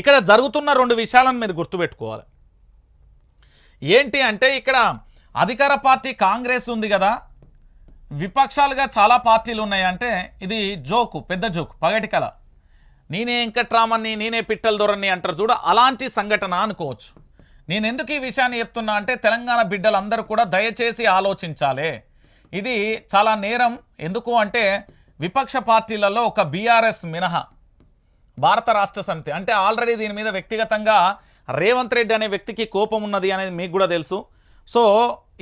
ఇక్కడ జరుగుతున్న రెండు విషయాలను మీరు గుర్తుపెట్టుకోవాలి. ఏంటి అంటే ఇక్కడ అధికార పార్టీ కాంగ్రెస్ ఉంది కదా విపక్షాలుగా చాలా పార్టీలు ఉన్నాయంటే ఇది జోకు పెద్ద జోకు పగటి కళ నేనే వెంకట్రామన్ని నేనే పిట్టల దొరని అంటారు చూడ అలాంటి సంఘటన అనుకోవచ్చు. నేను ఎందుకు ఈ విషయాన్ని చెప్తున్నా అంటే తెలంగాణ బిడ్డలందరూ కూడా దయచేసి ఆలోచించాలి. ఇది చాలా నేరం. ఎందుకు అంటే విపక్ష పార్టీలలో ఒక బీఆర్ఎస్ మినహా. భారత రాష్ట్ర సమితి. అంటే ఆల్రెడీ దీని మీద వ్యక్తిగతంగా రేవంత్ రెడ్డి అనే వ్యక్తికి కోపం ఉన్నది అనేది మీకు కూడా తెలుసు. సో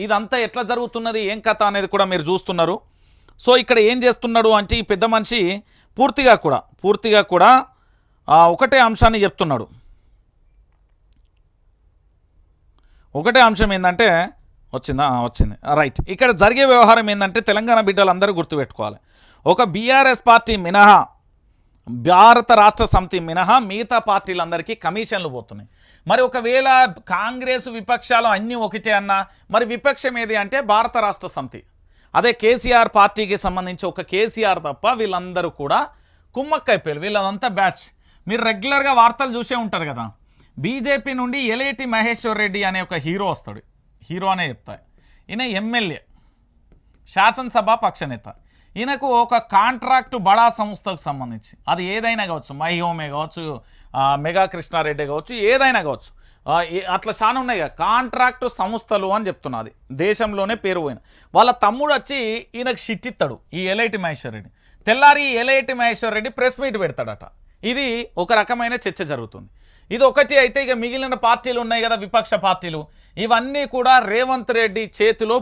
ఇదంతా ఎట్లా జరుగుతున్నది ఏం కథ అనేది కూడా మీరు చూస్తున్నారు. సో ఇక్కడ ఏం చేస్తున్నాడు అంటే ఈ పెద్ద మనిషి పూర్తిగా కూడా పూర్తిగా కూడా ఒకటే అంశాన్ని చెప్తున్నాడు. ఒకటే అంశం ఏంటంటే వచ్చిందా? వచ్చింది. రైట్. ఇక్కడ జరిగే వ్యవహారం ఏంటంటే తెలంగాణ బిడ్డలందరూ గుర్తుపెట్టుకోవాలి. ఒక బీఆర్ఎస్ పార్టీ మినహా భారత రాష్ట్ర సమితి మినహా మిగతా పార్టీలందరికీ కమిషన్లు పోతున్నాయి. మరి ఒకవేళ కాంగ్రెస్ విపక్షాలు అన్నీ ఒకటే అన్నా మరి విపక్షం ఏది అంటే భారత రాష్ట్ర సమితి. అదే కేసీఆర్ పార్టీకి సంబంధించి ఒక కేసీఆర్ తప్ప వీళ్ళందరూ కూడా కుమ్మక్కైపోయారు వీళ్ళంతా బ్యాచ్. మీరు రెగ్యులర్గా వార్తలు చూసే ఉంటారు కదా. బీజేపీ నుండి ఎలేటి మహేశ్వర్ రెడ్డి అనే ఒక హీరో వస్తాడు. హీరో అనే చెప్తా. ఈయన ఎమ్మెల్యే. శాసనసభ పక్షనేత. ఈయనకు ఒక కాంట్రాక్ట్ బడా సంస్థకు సంబంధించి. అది ఏదైనా కావచ్చు మైహోమే కావచ్చు మెగా కృష్ణారెడ్డి కావచ్చు ఏదైనా కావచ్చు. అట్లా చాలా ఉన్నాయి కదా. కాంట్రాక్టు సంస్థలు అని చెప్తున్నది దేశంలోనే పేరు పోయిన. వాళ్ళ తమ్ముడు వచ్చి ఈయనకు షిట్టిస్తాడు ఈ ఎలైటి మహేశ్వర్ రెడ్డి తెల్లారి ఎలైటి మహేశ్వర్ రెడ్డి ప్రెస్ మీట్ పెడతాడట. ఇది ఒక రకమైన చర్చ జరుగుతుంది. ఇది ఒకటి అయితే ఇక మిగిలిన పార్టీలు ఉన్నాయి కదా విపక్ష పార్టీలు. ఇవన్నీ కూడా రేవంత్ రెడ్డి చేతిలో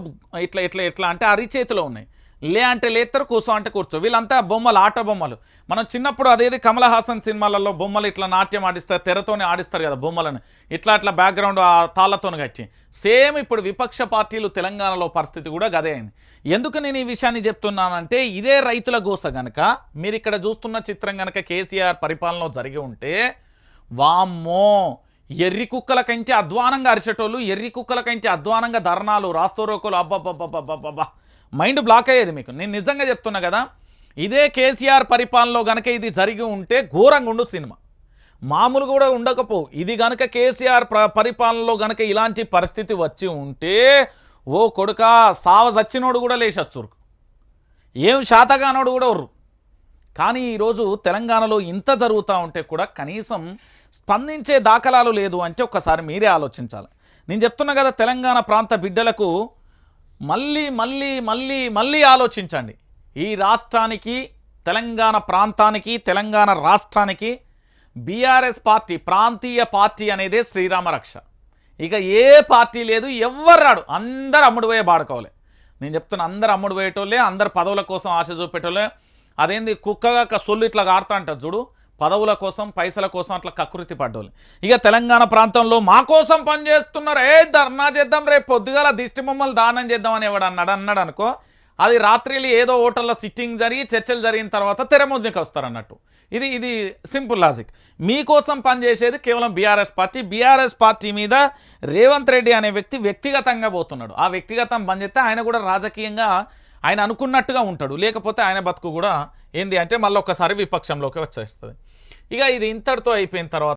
ఇట్లా ఇట్లా ఇట్లా అంటే అరి చేతిలో ఉన్నాయి. లే అంటే లేస్తారు కూర్చో అంటే కూర్చో. వీళ్ళంతా బొమ్మలు ఆట బొమ్మలు. మనం చిన్నప్పుడు అదేది కమల్ హాసన్ సినిమాలలో బొమ్మలు ఇట్లా నాట్యం ఆడిస్తారు తెరతోనే ఆడిస్తారు కదా బొమ్మలను. ఇట్లా అట్లా బ్యాక్గ్రౌండ్ ఆ తాళ్ళతోని కట్టి. సేమ్ ఇప్పుడు విపక్ష పార్టీలు తెలంగాణలో పరిస్థితి కూడా గదే అయింది. ఎందుకు నేను ఈ విషయాన్ని చెప్తున్నానంటే ఇదే రైతుల గోస గనక మీరు ఇక్కడ చూస్తున్న చిత్రం గనక కేసీఆర్ పరిపాలనలో జరిగి ఉంటే వామ్మో! ఎర్రి కుక్కల కంటే అధ్వానంగా అరిచేటోళ్ళు ఎర్రి కుక్కల కంటే అధ్వానంగా ధర్నాలు రాస్తోరోకోలు అబ్బబ్బబ్బబ్బబ్బబ్బా మైండ్ బ్లాక్ అయ్యేది మీకు. నేను నిజంగా చెప్తున్నా కదా ఇదే కేసీఆర్ పరిపాలనలో గనక ఇది జరిగి ఉంటే ఘోరంగా ఉండు సినిమా. మామూలు కూడా ఉండకపోవు. ఇది గనక కేసీఆర్ పరిపాలనలో గనక ఇలాంటి పరిస్థితి వచ్చి ఉంటే ఓ కొడుక సావ చచ్చినోడు కూడా లేచచ్చురు ఏం శాతగానోడు కూడా ఉర్రు. కానీ ఈరోజు తెలంగాణలో ఇంత జరుగుతూ ఉంటే కూడా కనీసం స్పందించే దాఖలాలు లేదు అంటే ఒక్కసారి మీరే ఆలోచించాలి. నేను చెప్తున్నా కదా తెలంగాణ ప్రాంత బిడ్డలకు మళ్ళీ మళ్ళీ మళ్ళీ మళ్ళీ ఆలోచించండి. ఈ రాష్ట్రానికి తెలంగాణ ప్రాంతానికి తెలంగాణ రాష్ట్రానికి బీఆర్ఎస్ పార్టీ ప్రాంతీయ పార్టీ అనేదే శ్రీరామరక్ష ఇక ఏ పార్టీ లేదు ఎవ్వరు రాడు. అందరు అమ్ముడు పోయే బాడుకోవాలి నేను చెప్తున్నా అందరు అమ్ముడు పోయేటోళ్ళే అందరు పదవుల కోసం ఆశ చూపేటోళ్ళే. అదేంది కుక్కగా సొల్లు ఇట్లా కారుతా అంటారు చూడు. పదవుల కోసం పైసల కోసం అట్లా కకృతి పడ్డోళ్ళు. ఇక తెలంగాణ ప్రాంతంలో మా కోసం పనిచేస్తున్నారు. ఏ ధర్నా చేద్దాం రేపు పొద్దుగాల దిష్టి మమ్మల్ని దానం చేద్దాం అని ఎవడు అన్నాడు? అన్నాడు అనుకో అది రాత్రిలు ఏదో హోటల్లో సిట్టింగ్ జరిగి చర్చలు జరిగిన తర్వాత తెరముద్దుకి వస్తారు అన్నట్టు. ఇది ఇది సింపుల్ లాజిక్. మీకోసం పనిచేసేది కేవలం బీఆర్ఎస్ పార్టీ. బీఆర్ఎస్ పార్టీ మీద రేవంత్ రెడ్డి అనే వ్యక్తి వ్యక్తిగతంగా పోతున్నాడు. ఆ వ్యక్తిగతం పనిచేస్తే ఆయన కూడా రాజకీయంగా ఆయన అనుకున్నట్టుగా ఉంటాడు. లేకపోతే ఆయన బతుకు కూడా ఏంది అంటే మళ్ళీ ఒక్కసారి విపక్షంలోకి వచ్చేస్తుంది. ఇక ఇది ఇంతటితో అయిపోయిన తర్వాత